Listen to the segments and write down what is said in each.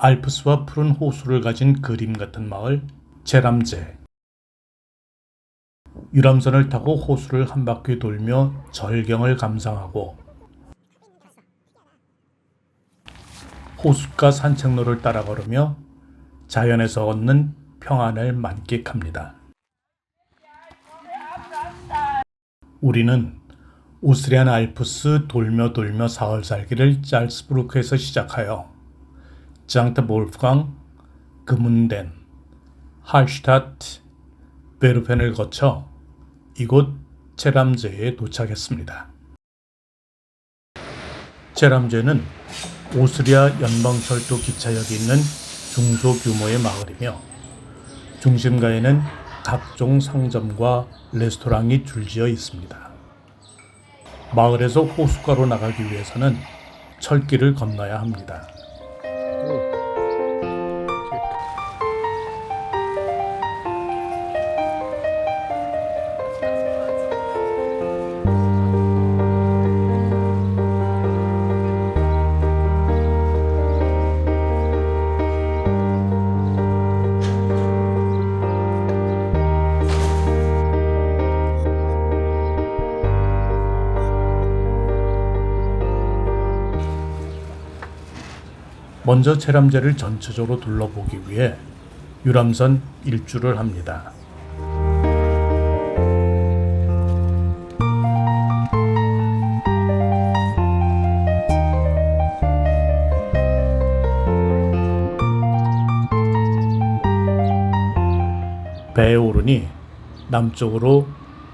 알프스와 푸른 호수를 가진 그림 같은 마을 제람제. 유람선을 타고 호수를 한 바퀴 돌며 절경을 감상하고 호숫가 산책로를 따라 걸으며 자연에서 얻는 평안을 만끽합니다. 우리는 오스트리안 알프스 돌며 돌며 사흘 살기를 짤스부르크에서 시작하여 장트 볼프강, 금운덴, 할슈타트, 베르펜을 거쳐 이곳 체람제에 도착했습니다. 체람제는 오스트리아 연방철도 기차역이 있는 중소규모의 마을이며 중심가에는 각종 상점과 레스토랑이 줄지어 있습니다. 마을에서 호숫가로 나가기 위해서는 철길을 건너야 합니다. 먼저 체람제를 전체적으로 둘러보기 위해 유람선 일주를 합니다. 배에 오르니 남쪽으로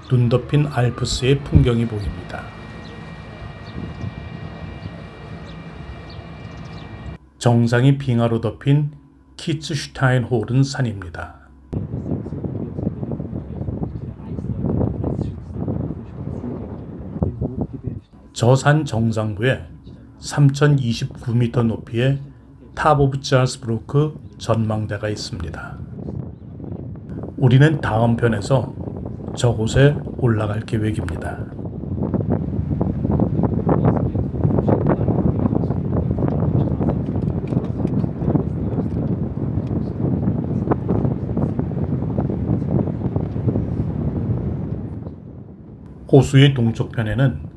눈 덮인 알프스의 풍경이 보입니다. 정상이 빙하로 덮인 키츠슈타인홀은 산입니다. 저 산 정상부에 3029m 높이의 탑 오브 짤스브로크 전망대가 있습니다. 우리는 다음 편에서 저곳에 올라갈 계획입니다. 호수의 동쪽편에는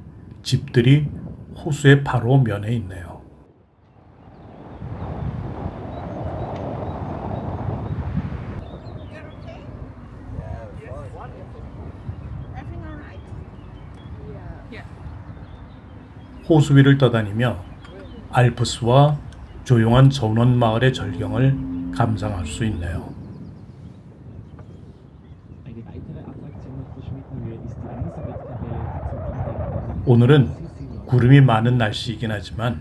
집들이 호수의 바로 면에 있네요. 호수 위를 떠다니며 알프스와 조용한 전원 마을의 절경을 감상할 수 있네요. 오늘은 구름이 많은 날씨이긴 하지만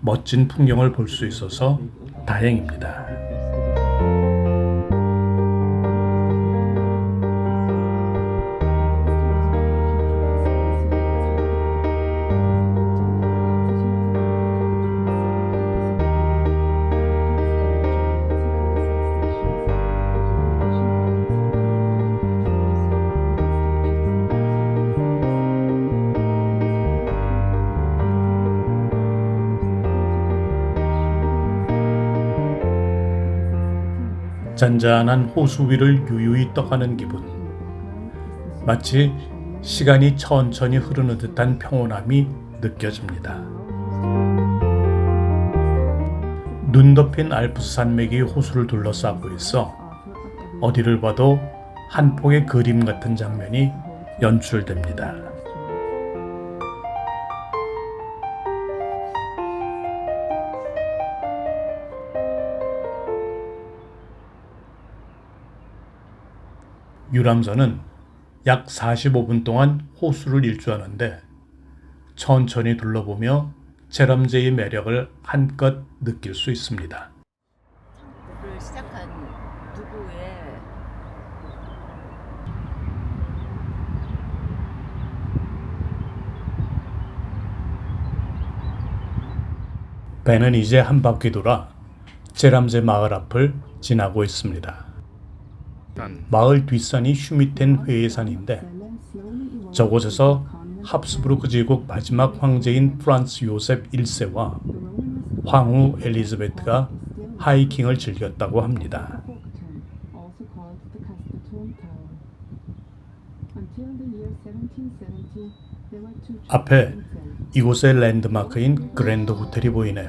멋진 풍경을 볼 수 있어서 다행입니다. 잔잔한 호수 위를 유유히 떠가는 기분. 마치 시간이 천천히 흐르는 듯한 평온함이 느껴집니다. 눈 덮인 알프스 산맥이 호수를 둘러싸고 있어 어디를 봐도 한 폭의 그림 같은 장면이 연출됩니다. 유람선은 약 45분 동안 호수를 일주하는데 천천히 둘러보며 체람제의 매력을 한껏 느낄 수 있습니다. 를 시작한 누구의 배는 이제 한 바퀴 돌아 제람제 마을 앞을 지나고 있습니다. 마을 뒷산이 슈미텐 회의산인데 저곳에서 합스부르크 제국 마지막 황제인 프란츠 요셉 1세와 황후 엘리자베트가 하이킹을 즐겼다고 합니다. Walkerton, also called the Castorton Tower. Until the year 1770, there were two 앞에. 이곳의 랜드마크인 그랜드 호텔이 보이네요.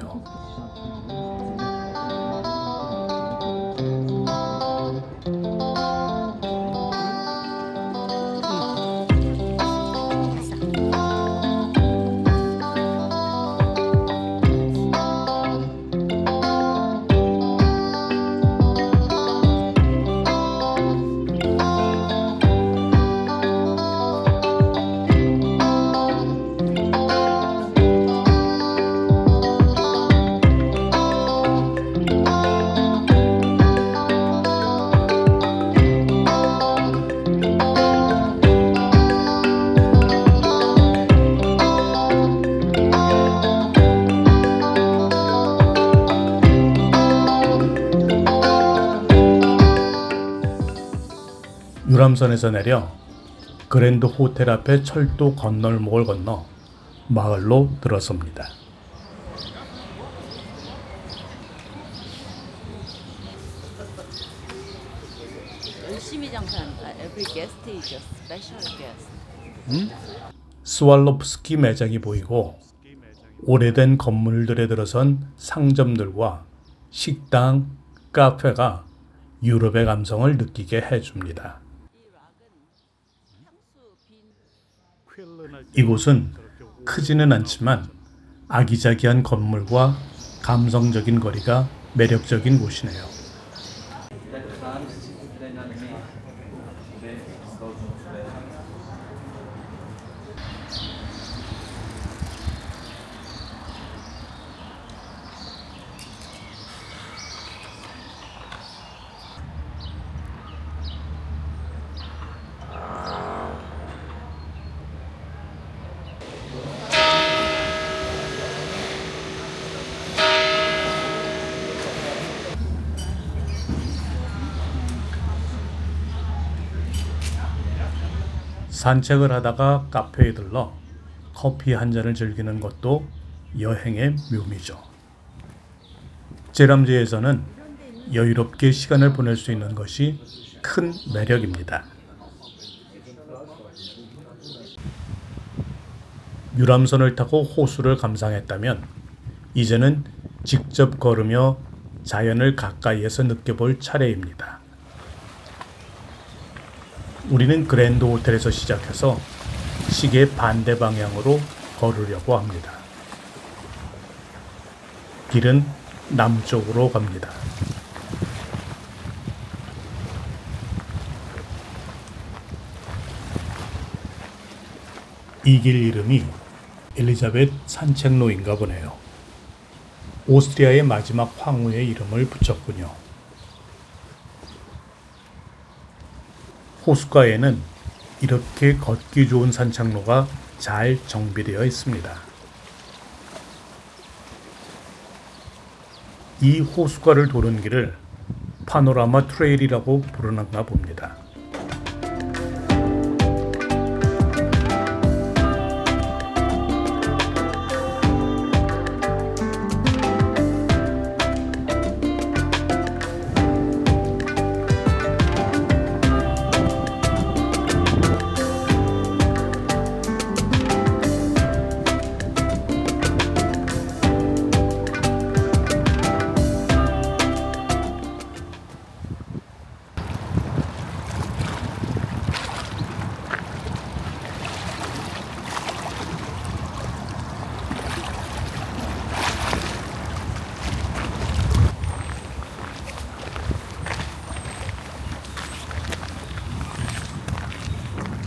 유람선에서 내려 그랜드 호텔 앞에 철도 건널목을 건너 마을로 들어섭니다. 열심히 장사한다. Every guest is a special guest. 스왈로프스키 매장이 보이고 오래된 건물들에 들어선 상점들과 식당, 카페가 유럽의 감성을 느끼게 해줍니다. 이곳은 크지는 않지만 아기자기한 건물과 감성적인 거리가 매력적인 곳이네요. 산책을 하다가 카페에 들러 커피 한 잔을 즐기는 것도 여행의 묘미죠. 제람제에서는 여유롭게 시간을 보낼 수 있는 것이 큰 매력입니다. 유람선을 타고 호수를 감상했다면 이제는 직접 걸으며 자연을 가까이에서 느껴볼 차례입니다. 우리는 그랜드 호텔에서 시작해서 시계 반대 방향으로 걸으려고 합니다. 길은 남쪽으로 갑니다. 이 길 이름이 엘리자벳 산책로인가 보네요. 오스트리아의 마지막 황후의 이름을 붙였군요. 호숫가에는 이렇게 걷기 좋은 산책로가 잘 정비되어 있습니다. 이 호숫가를 도는 길을 파노라마 트레일이라고 부르는가 봅니다.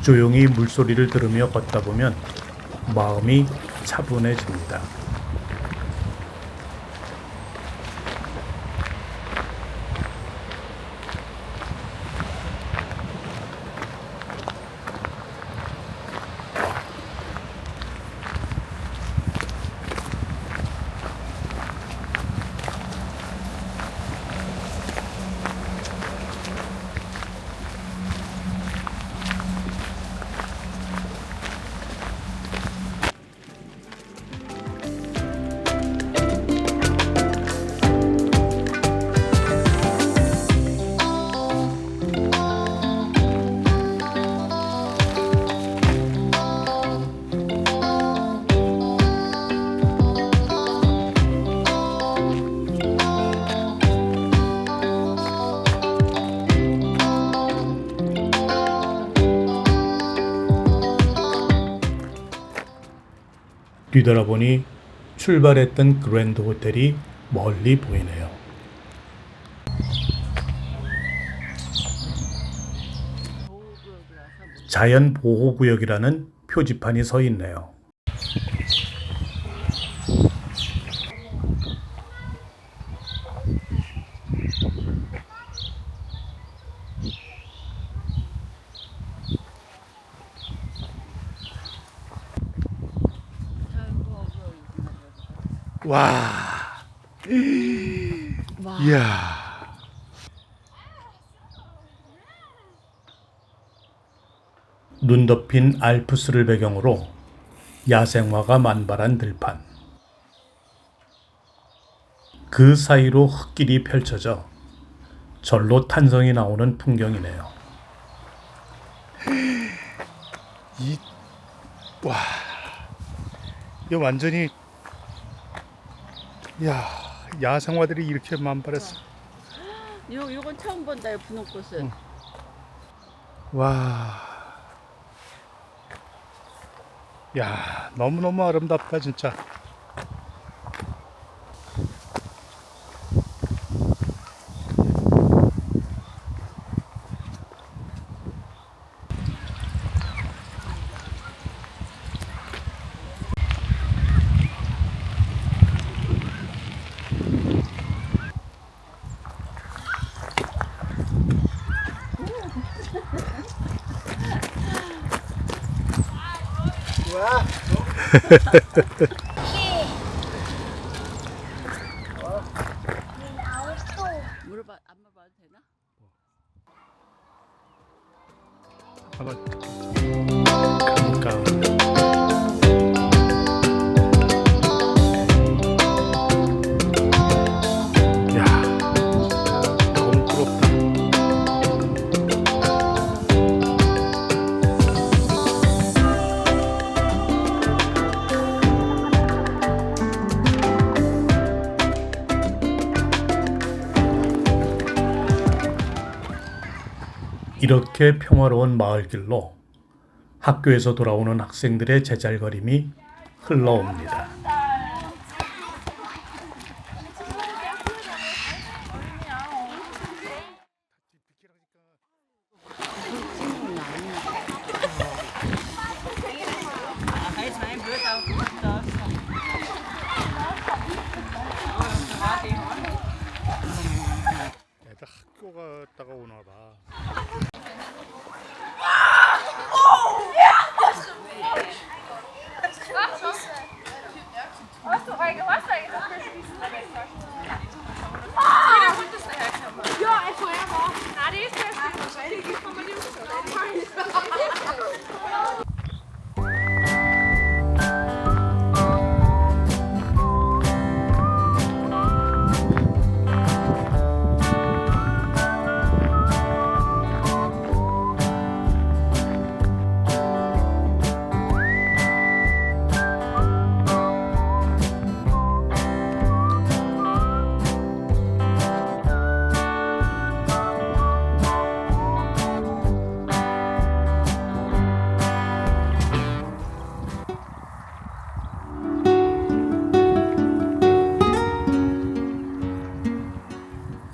조용히 물소리를 들으며 걷다 보면 마음이 차분해집니다. 뒤돌아보니 출발했던 그랜드 호텔이 멀리 보이네요. 보호구역이라서 뭐 자연 보호 구역이라는 표지판이 서 있네요. 자연 보호구역이구나. 와. 이야. 눈 덮인 알프스를 배경으로 야생화가 만발한 들판. 그 사이로 흙길이 펼쳐져 절로 탄성이 나오는 풍경이네요. 이, 와, 이거 완전히, 야, 야생화들이 이렇게 만발했어. 요 요건 처음 본다. 요 분홍꽃은. 와. 야, 너무 너무 아름답다, 진짜. 물어봐 안 물어봐도 되나? 이렇게 평화로운 마을길로 학교에서 돌아오는 학생들의 제잘거림이 흘러옵니다. Ja, jeg tror jeg var. Nej, det er ikke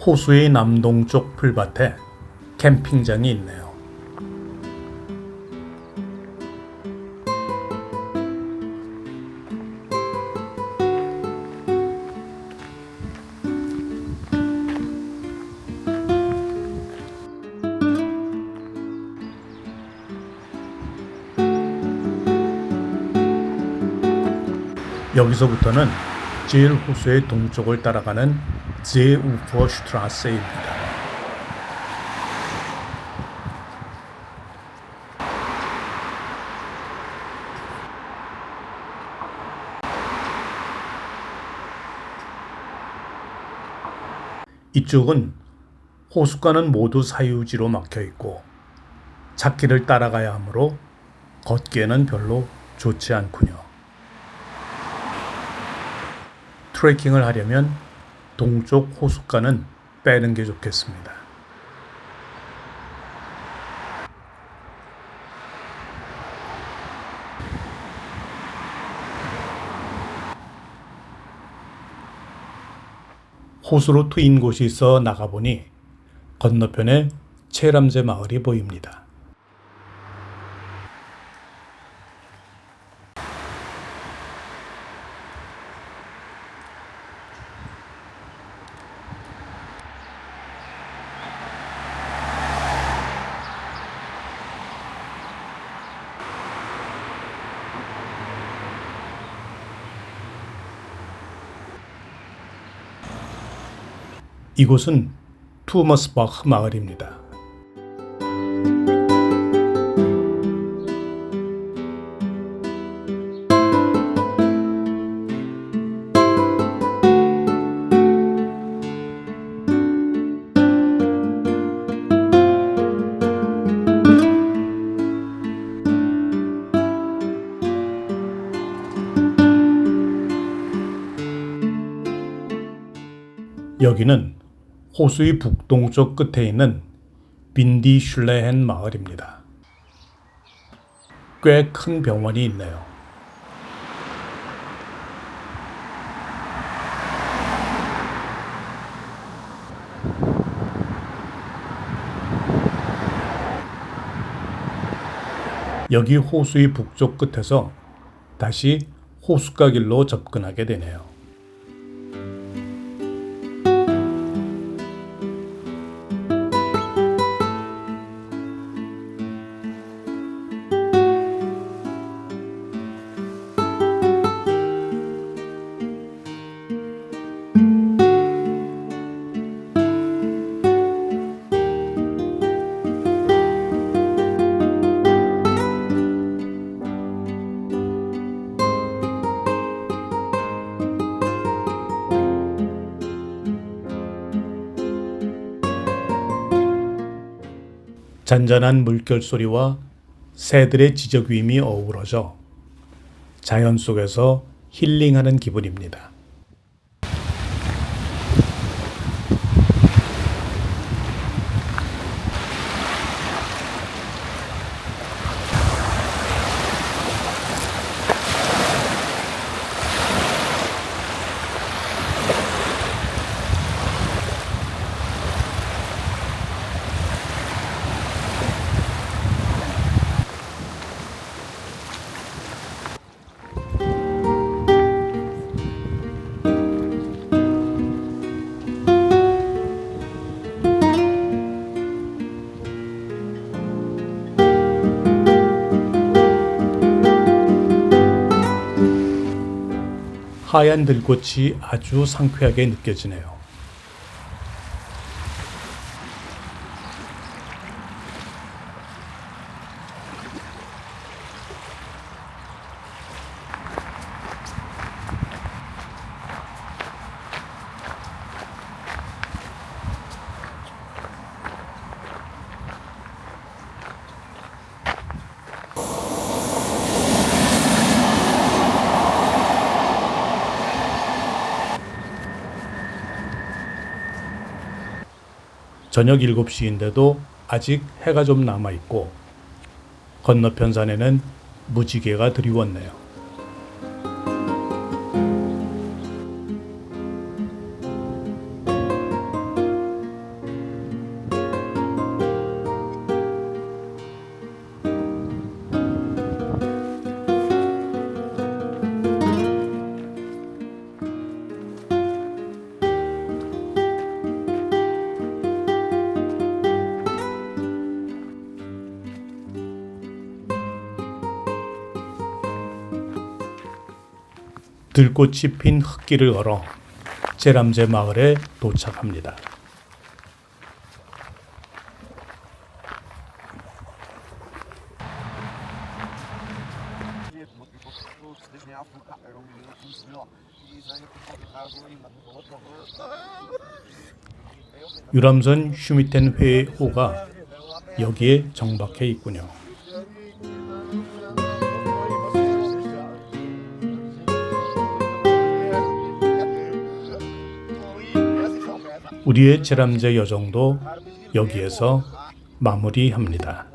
호수의 남동쪽 풀밭에 캠핑장이 있네요. 여기서부터는 제일 호수의 동쪽을 따라가는 제우퍼 슈트라세입니다. 이쪽은 호숫가는 모두 사유지로 막혀 있고 찾기를 따라가야 하므로 걷기에는 별로 좋지 않군요. 트레킹을 하려면 동쪽 호숫가는 빼는 게 좋겠습니다. 호수로 트인 곳이 있어 나가보니 건너편에 체람제 마을이 보입니다. 이곳은 투머스바흐 마을입니다. 여기는 호수의 북동쪽 끝에 있는 빈디 슐레헨 마을입니다. 꽤 큰 병원이 있네요. 여기 호수의 북쪽 끝에서 다시 호숫가 길로 접근하게 되네요. 잔잔한 물결 소리와 새들의 지저귀임이 어우러져 자연 속에서 힐링하는 기분입니다. 하얀 들꽃이 아주 상쾌하게 느껴지네요. 저녁 7시인데도 아직 해가 좀 남아 있고 건너편 산에는 무지개가 드리웠네요. 들꽃이 핀 흙길을 걸어 제람제 마을에 도착합니다. 유람선 슈미텐 회호가 여기에 정박해 있군요. 우리의 제람제 여정도 여기에서 마무리합니다.